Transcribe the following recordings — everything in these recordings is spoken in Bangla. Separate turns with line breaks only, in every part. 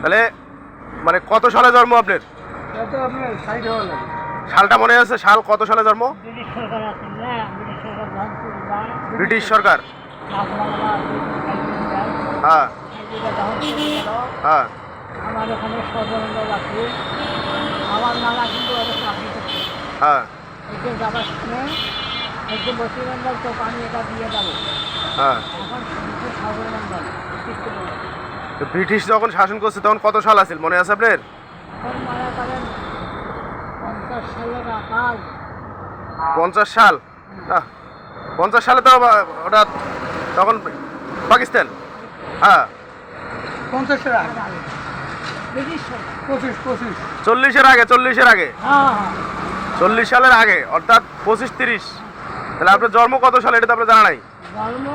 তাহলে মানে কত সালে জন্ম আপনার? সালটা মনে আছে? সাল কত সালে জন্ম?
ব্রিটিশ সরকার।
হ্যাঁ। হ্যাঁ।
কিন্তু
হ্যাঁ।
এতে যাবার বসিরমন্ডল তো আমি এটা দিয়ে যাব
হ্যাঁ। ব্রিটিশ যখন শাসন করছে, তখন কত সাল আছিল? মনে আছে আপনার?
পঞ্চাশ
সাল। পঞ্চাশ সালে তো ওটা তখন পাকিস্তান। হ্যাঁ। চল্লিশের আগে চল্লিশের আগে। চল্লিশ সালের আগে, অর্থাৎ পঁচিশ তিরিশ। তাহলে আপনার জন্ম কত সালে, এটা তো আপনার জানা নাই।
জন্ম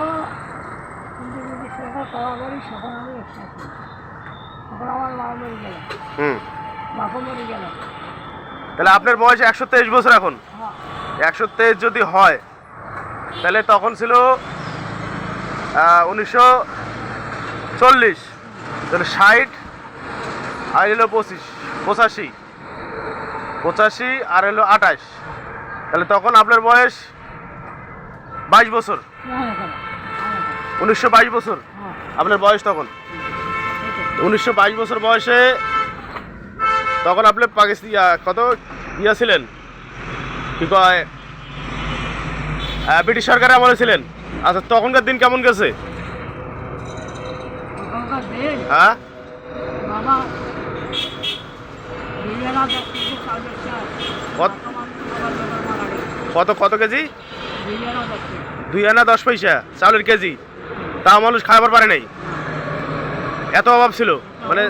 ব্রিটিশ সরকার পাওয়া আমি একসাথে। তখন আমার মা মরে গেল।
হুম।
বাপও মরে গেল।
তাহলে আপনার বয়স একশো তেইশ বছর এখন।
হ্যাঁ।
একশো তেইশ যদি হয় তাহলে তখন ছিল উনিশশো চল্লিশ। তাহলে ষাট আর এলো পঁচিশ পঁচাশি। পঁচাশি আর এলো আঠাশ। তাহলে তখন আপনার বয়স বাইশ বছর।
মনে করো
উনিশশো বাইশ বছর।
হ্যাঁ
আপনার বয়স তখন? উনিশশো বাইশ বছর বয়সে তখন আপনি পাকিস্তান কত? ইয়া ছিলেন? কি কয়? ব্রিটিশ সরকারের আমলে ছিলেন? আচ্ছা তখনকার দিন কেমন গেছে? হ্যাঁ?
চালের
কত- কত কত কেজি? দুই আনা দশ পয়সা চাউলের কেজি। তাও মানুষ খাবার পারে নাই। এত অভাব ছিল মানে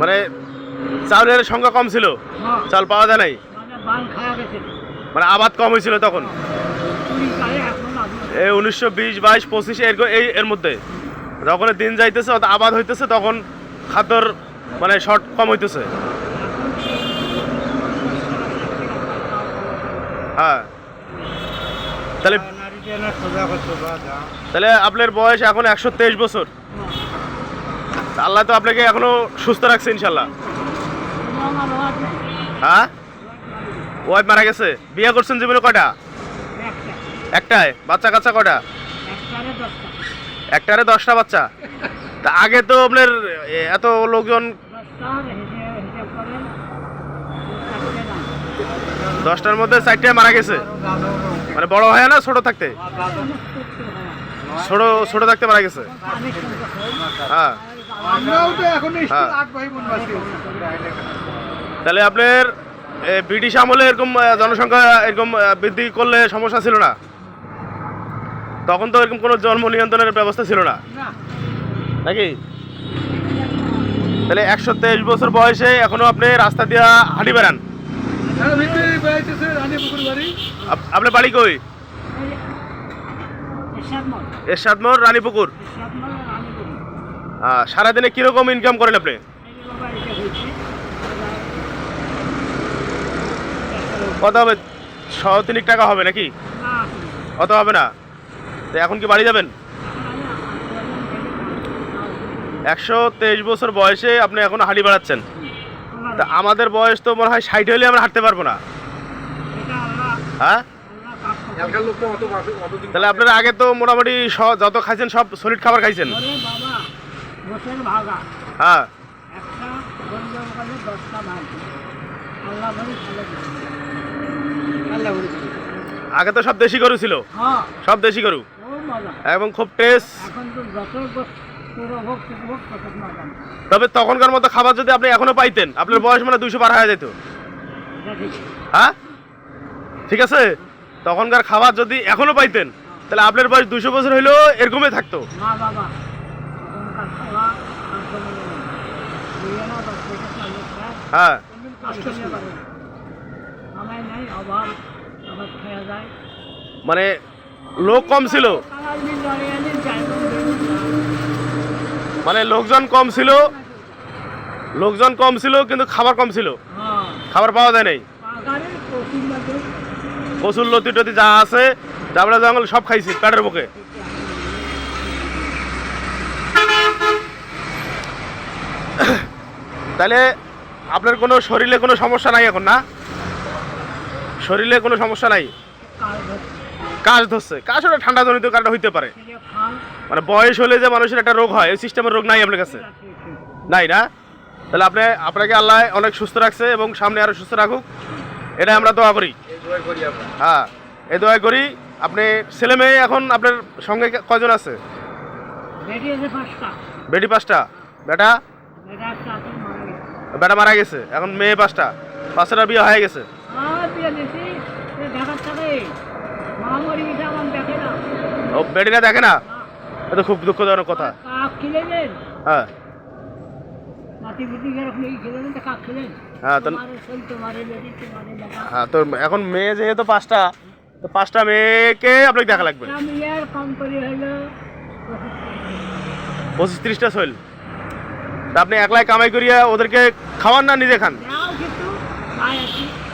মানে চাউলের সংখ্যা কম ছিল
হ্যাঁ।
চাল পাওয়া যায় নাই।
মানে
মানে আবাদ কম হয়েছিল তখন। এই উনিশশো বিশ বাইশ পঁচিশ এর এই এর মধ্যে। যখন দিন যাইতেছে আবাদ হইতেছে তখন খাদ্যর মানে শর্ট কম হইতেছে। হ্যাঁ। তাহলে আপনার বয়স এখন একশো তেইশ বছর। আল্লাহ তো আপনাকে এখনও সুস্থ রাখছে ইনশাল্লাহ হ্যাঁ? ওয়াইফ মারা গেছে। বিয়ে করছেন জীবনে কটা
একটা
একটায়। বাচ্চা কাচ্চা কটা
একটারে দশটা।
বাচ্চা। তা আগে তো আপনার এত লোকজন
দশটা হিসেব হিসেব করেন চারটে না
দশটার মধ্যে চারটে মারা গেছে। মানে বড় হয় না, ছোট থাকতে? ছোট ছোট থাকতে মারা গেছে? হ্যাঁ। হ্যাঁ। তাহলে আপনার ব্রিটিশ আমলে এরকম জনসংখ্যা এরকম বৃদ্ধি করলে সমস্যা ছিল না? তখন তো এরকম কোনো জন্ম নিয়ন্ত্রণের ব্যবস্থা ছিল না? নাকি? তাহলে একশো তেইশ বছর বয়সে এখনও আপনি রাস্তা দিয়ে হাঁটি বেড়ান। আপনার বাড়ি কই? এরশাদমোর রানীপুকুর। সারাদিনে কীরকম ইনকাম করেন আপনি? কত হবে? ছ তিনিক টাকা হবে নাকি? কত হবে না? এখন কি বাড়ি যাবেন? একশো তেইশ বছর বয়সে আপনি এখন হাঁটি বাড়াচ্ছেন। তা আমাদের বয়স তো মনে হয় ষাট হলে আমরা হাঁটতে পারব না। হ্যাঁ? তাহলে আপনারা আগে তো মোটামুটি যত খাইছেন সব সলিড খাবার খাইছেন? হ্যাঁ। আগে তো সব দেশি গরু ছিল।
হ্যাঁ।
সব দেশি গরু। এবং খুব টেস্ট তবে তখনকার মতো খাবার যদি আপনি এখনও পাইতেন আপনার বয়স মানে দুইশো পার হয়ে যেত। হ্যাঁ? ঠিক আছে? তখনকার খাবার যদি এখনও পাইতেন তাহলে আপনার বয়স দুশো বছর হইলেও এরকমই থাকতো। হ্যাঁ। মানে লোক কম ছিল। মানে লোকজন কম ছিল। লোকজন কম ছিল কিন্তু খাবার কম ছিল।
হ্যাঁ।
খাবার পাওয়া যায় নাই। কচুর লতি টতি যা আছে চামড়া জঙ্গল সব খাইছি, পেটের বুকে। তাহলে আপনার কোনো শরীরে কোনো সমস্যা নাই এখন, না? শরীরে কোনো সমস্যা নাই? কাজ ধরছে। কাজ ওটা ঠান্ডা জনিত কারণে হইতে পারে। মানে বয়স হলে যে মানুষের একটা রোগ হয়, এই সিস্টেমের রোগ নাই আপনার কাছে। নাই না? তাহলে আপনি, আপনাকে আল্লাহ অনেক সুস্থ রাখছে এবং সামনে আরও সুস্থ রাখুক। এটা আমরা দোয়া করি। হ্যাঁ এই দোয়া করি। আপনি ছেলে মেয়ে এখন আপনার সঙ্গে কয়জন আছে?
বেটি পাঁচটা।
বেটা বেটা?
মারা গেছে।
বেটা মারা গেছে। এখন মেয়ে পাঁচটা। পাঁচটা বিয়ে হয়ে গেছে। ও বেটিটা দেখে না?
না।
এটা খুব দুঃখজনক কথা। হ্যাঁ
নাতি বুদ্ধি এরকম এই খিলেন তো কাক খিলেন
হ্যাঁ, তো- হ্যাঁ তো এখন মেয়ে যেহেতু পাঁচটা তো পাঁচটা মেয়েকে আপনাকে দেখা লাগবে।
আর
পঁচিশ ত্রিশটা শৈল। তা আপনি একলাই কামাই করিয়া ওদেরকে খাওয়ান না নিজে খান?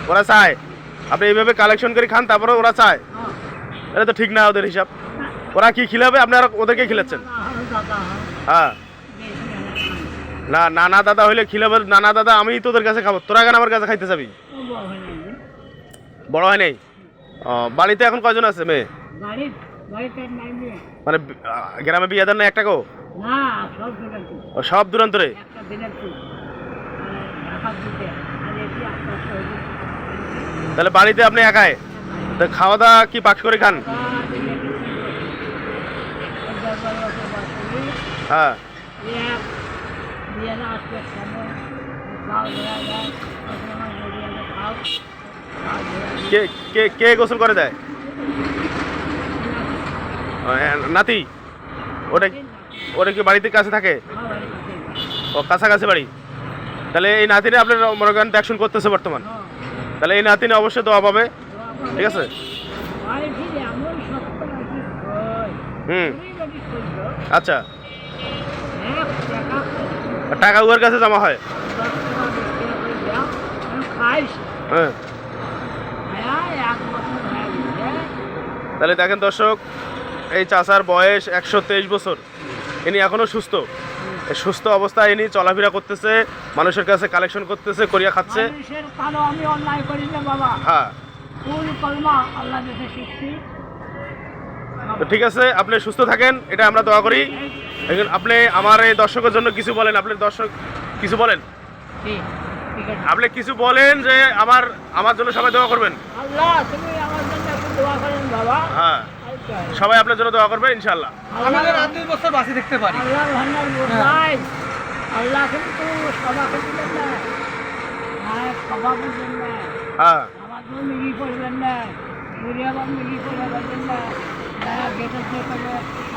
ওরা চায়। আপনি এইভাবে কালেকশন করে খান তারপরে ওরা চায়। এটা তো ঠিক না ওদের হিসাব। ওরা কি খিলাবে? আপনারা ওদেরকে খিলাচ্ছেন।
হয়। না
নানা দাদা হইলে খিলাবে নানা দাদা আমি তোদের কাছে খাব। তোরা কেন আমার কাছে খাইতে যাবি?
বড় হয় নাই?
বাড়িতে এখন কয়জন আছে মেয়ে? মানে গ্রামে বিয়ে দেন না একটা গো
না সব
দূরান্তরে?
শহরে
তাহলে বাড়িতে আপনি একাই? তো খাওয়া দাওয়া কি পাক করে খান? হ্যাঁ। কে কে কে গোসল করে দেয়? নাতি। ওটা ওটা কি বাড়িতে কাছে থাকে? ও কাছাকাছি বাড়ি? তাহলে এই নাতিনে আপনার মনে করেন অ্যাকশন করতেছে বর্তমান। তাহলে এই নাতিনে অবশ্যই দোয়া পাবে। ঠিক আছে? হুম। আচ্ছা। টাকা উহার কাছে জমা হয়? হ্যাঁ। তাহলে দেখেন দর্শক এই চাচার বয়স একশো তেইশ বছর। ইনি এখনও সুস্থ। সুস্থ অবস্থায় ইনি চলাফেরা করতেছে মানুষের কাছে কালেকশন করতেছে করিয়া খাচ্ছে। হ্যাঁ। ঠিক আছে আপনি সুস্থ থাকেন এটা আমরা দোয়া করি। এখন আপনি আমার এই দর্শকের জন্য কিছু বলেন আপনি দর্শক কিছু বলেন? আপনি কিছু বলেন যে আমার আমার জন্য সবাই দোয়া করবেন?
আল্লাহ তুমি আমার জন্য দোয়া করেন বাবা।
হ্যাঁ। সবাই আপনার জন্য দোয়া করবে ইনশাল্লাহ
আমাদের আর দুই বছর বাঁচি দেখতে পারি।
ভান্ডার আল্লাহ কিন্তু না। হ্যাঁ না।
হ্যাঁ।
আমার জন্য মিগি করবেন না। ঘুরে আবার মিগি করে না। হ্যাঁ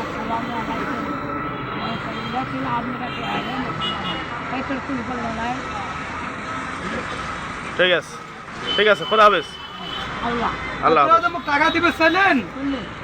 আসসালামু আলাইকুম আমার পরিবার ছিল আপনার কাছে আসেন এই তোর কুল করল না
ঠিক আছে ঠিক আছে খোদা হাফেজ।
আল্লাহ।
আল্লাহ
আপনারা
হাফেজ
যেমন টাকা দিবে চাইলেন
শুনলেন